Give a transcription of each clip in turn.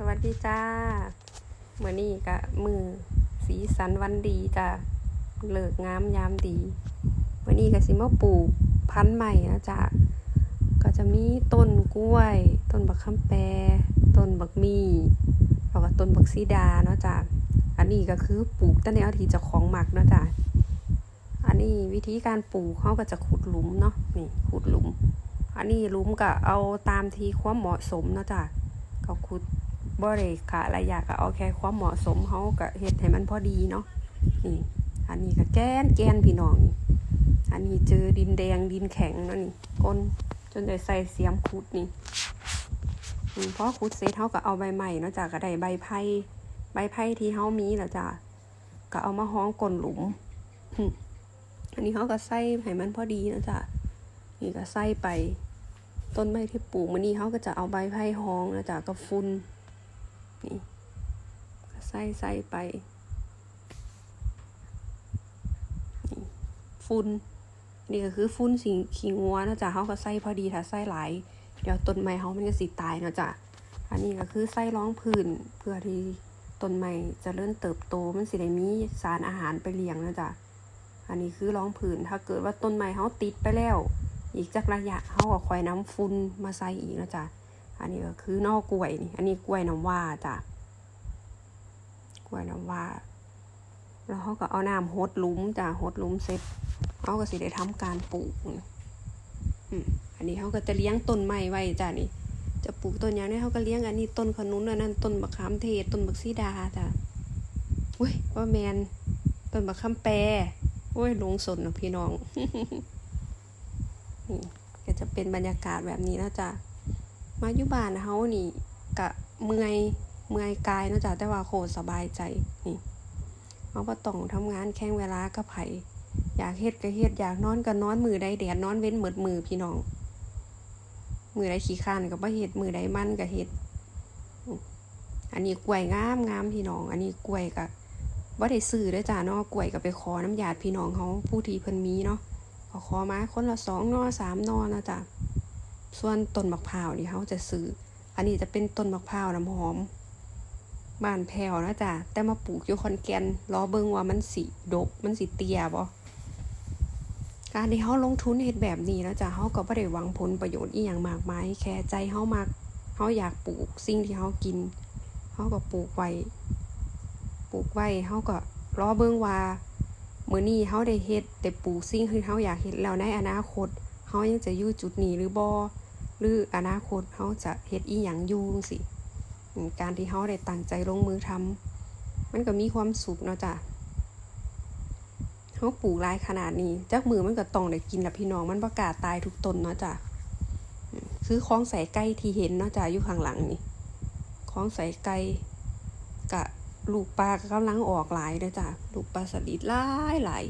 สวัสดีจ้าเมื่อนี้กะมือสีสันวันดีจ้าเลิกงามยามดีเมื่อนี้ก็สิมาปลูกพันธุ์ใหม่นะจ้าก็จะมีต้นกล้วย ต้นบักคำแปรต้นบักมีแล้วก็ต้นบักซีดาเนาะจ้าอันนี้ก็คือปลูกตั้งแต่เอาทีจะของหมักเนาะจ้าอันนี้วิธีการปลูกเขาก็จะขุดหลุมเนาะนี่ขุดหลุม อันนี้หลุมก็เอาตามทีความเหมาะสมเนาะจ้าก็ขุด บ่ได้กะระยะก็เอาแค่ความเหมาะสมเฮาก็เฮ็ดให้มันพอดีเนาะนี่ อันนี้ก็แกนแกนพี่น้องนี่อันนี้เจอดินแดงดินแข็งเนาะนี่ก้นจนได้ใส่เสียมขุดนี่อืมพอขุดเสร็จเฮาก็เอาใบใหม่เนาะจ้ะก็ไดใบไผ่ใบไผ่ที่เฮามีแล้วจ้ะก็เอามาห้องก้นหลุมอันนี้เฮาก็ใส่ให้มันพอดีเนาะจ้ะนี่ก็ใส่ไป ต้นไม้ที่ปลูกมื้อนี้เฮาก็จะเอาใบไผ่ห้องนะจ้ะกับฝุ่น นี่ใส่ใส่ไปนี่ฟุ้นนี่ก็คือฟุ้นสีขี้งัวนะจ๊ะเขาก็ใส่พอดีถ้าใส่หลายเดี๋ยวต้นไม้เขามันก็สิตายนะจ๊ะอันนี้ก็คือใส่ร้องพื้นเพื่อที่ต้นไม้จะเริ่มเติบโตมันสิได้มีสารอาหารไปเลี้ยงนะจ๊ะอันนี้คือร้องพื้นถ้าเกิดว่าต้นไม้เขาติดไปแล้ว อีกจักระยะเขาก็คอยน้ำฟุ้นมาใส่อีกนะจ๊ะ อันนี้ก็คือนอกกล้วยนี่ อันนี้กล้วยน้ำว่าจ้ะ กล้วยน้ำว่า แล้วเขาก็เอาน้ำหดลุมจ้ะหดลุมเสร็จเขาก็สิได้ทำการปลูกอันนี้เขาก็จะเลี้ยงต้นไม้ไว้จ้ะนี่ จะปลูกต้นยางนี้เขาก็เลี้ยงอันนี้ต้นขนุนอันนั้นต้นบักขามเทศต้นบักซีดาจ้ะอุ้ยว่าแมนต้นบักคำแปรโอ้ยหลงสนนะพี่น้องนี่ก็จะเป็นบรรยากาศแบบนี้นะจ๊ะ มาอยู่บ้านเฮานี่กะเมื่อยเมื่อยกายนะจ๊ะแต่ว่าโคสบายใจนี่เฮาบ่ต้องทำงานแข่งเวลากับไผอยากเฮ็ดก็เฮ็ดอยากนอนก็นอนมือใดแดดนอนเว้นหมดมือพี่น้อง มือใดขี้ข้านก็บ่เฮ็ดมือใดมันก็เฮ็ดอันนี้กล้วยงามงามพี่น้อง อันนี้กล้วยก็บ่ได้ซื้อเด้อจ้าเนาะกล้วยก็ไปขอน้ำญาติพี่น้องเฮาผู้ที่เพิ่นมีเนาะก็ขอมาคนละสองนอสามนอนะจ้ะ ส่วนต้นมะพร้าวนี่เขาจะซื้อ อันนี้จะเป็นต้นมะพร้าวน้ำหอม บ้านแพรวนะจ๊ะ แต่มาปลูกอยู่คอนแกนรอเบิ่งว่ามันสิดก มันสิเตียบ่การที่เขาลงทุนเฮ็ดแบบนี้แล้วจ้ะเขาก็บ่ได้หวังผลประโยชน์อีหยังมากมาย แค่ใจเขามักเขาอยากปลูกสิ่งที่เขากิน เขาก็ปลูกไว้ ปลูกไว้เขาก็รอเบิ่งว่าเมื้อนี้เขาได้เฮ็ดได้ปลูกสิ่งที่เขาอยากเฮ็ดแล้วในอนาคต เขายังจะอยู่จุดนี้หรือบอหรืออนาคตเขาจะเฮ็ดอีหยังอยู่จั่งสิการที่เขาได้ตั้งใจลงมือทำมันก็มีความสุขเนาะจ้ะเขาปลูกลายขนาดนี้จักมือมันก็ต้องได้กินละพี่น้องมันประกาศตายทุกตนเนาะจ้ะคือคล้องใส่ไก่ที่เห็นเนาะจ้ะอยู่ข้างหลังนี่คล้องใส่ไก่กะลูกปลากำลังออกหลายเด้อจ้ะลูกปลาสลิดหลายหลาย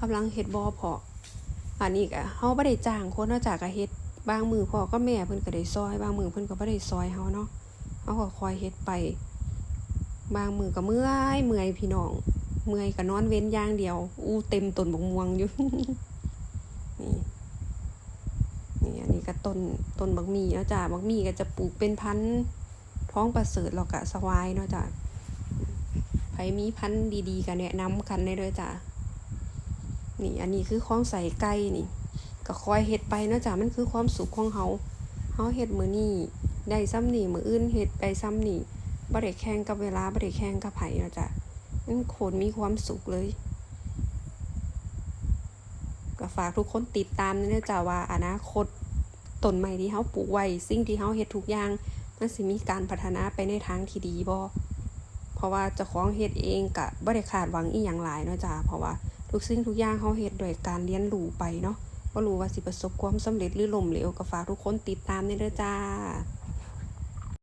กำลังเฮ็ดบ่อเพาะ อันนี้ก็เฮาบ่ได้จ้างคนเนาะจากก็เฮ็ดบางมือพ่อก็แม่เพิ่นก็ได้ซอย บางมือเพิ่นก็บ่ได้ซอยเฮาเนาะเฮาก็คอยเฮ็ดไป บางมือก็เมื่อยเมื่อยพี่น้อง เมื่อยก็นอนเว้นอย่างเดียว อู้เต็มต้นบกม่วงอยู่นี่นี่อันนี้ก็ต้นต้นบักมี่เนาะจ้ะบักมี่ก็จะปลูกเป็นพันธุ์ท้องประเสริฐแล้วก็สวายเนาะจ้ะใครมีพันธุ์ดีๆก็แนะนำกันได้เลยจ้ะ นี่อันนี้คือของใส่ไก่นี่ก็คอยเฮ็ดไปเนาะจ้ะมันคือความสุขของเฮาเฮาเฮ็ดมือนี้ได้ซ้ำนี่มืออื่นเฮ็ดไปซ้ำนี่บ่ได้แข่งกับเวลาบ่ได้แข่งกับไผเนาะจ้ะมันโคตรมีความสุขเลยก็ฝากทุกคนติดตามเนาะจ้ะว่าอนาคตต้นไม้ที่เฮาปลูกไว้สิ่งที่เฮาเฮ็ดทุกอย่างมันสิมีการพัฒนาไปในทางที่ดีบ่เพราะว่าเจ้าของเฮ็ดเองก็บ่ได้คาดหวังอีหยังหลายเนาะจ้ะเพราะว่า ทุกสิ่งทุกอย่างเขาเหตุดโดยการเรียนรู้ไปเนาะบ่รู้ว่าสิประสบความสำเร็จหรือล้มเหลวก็ฝากทุกคนติดตามในเด้อจ้า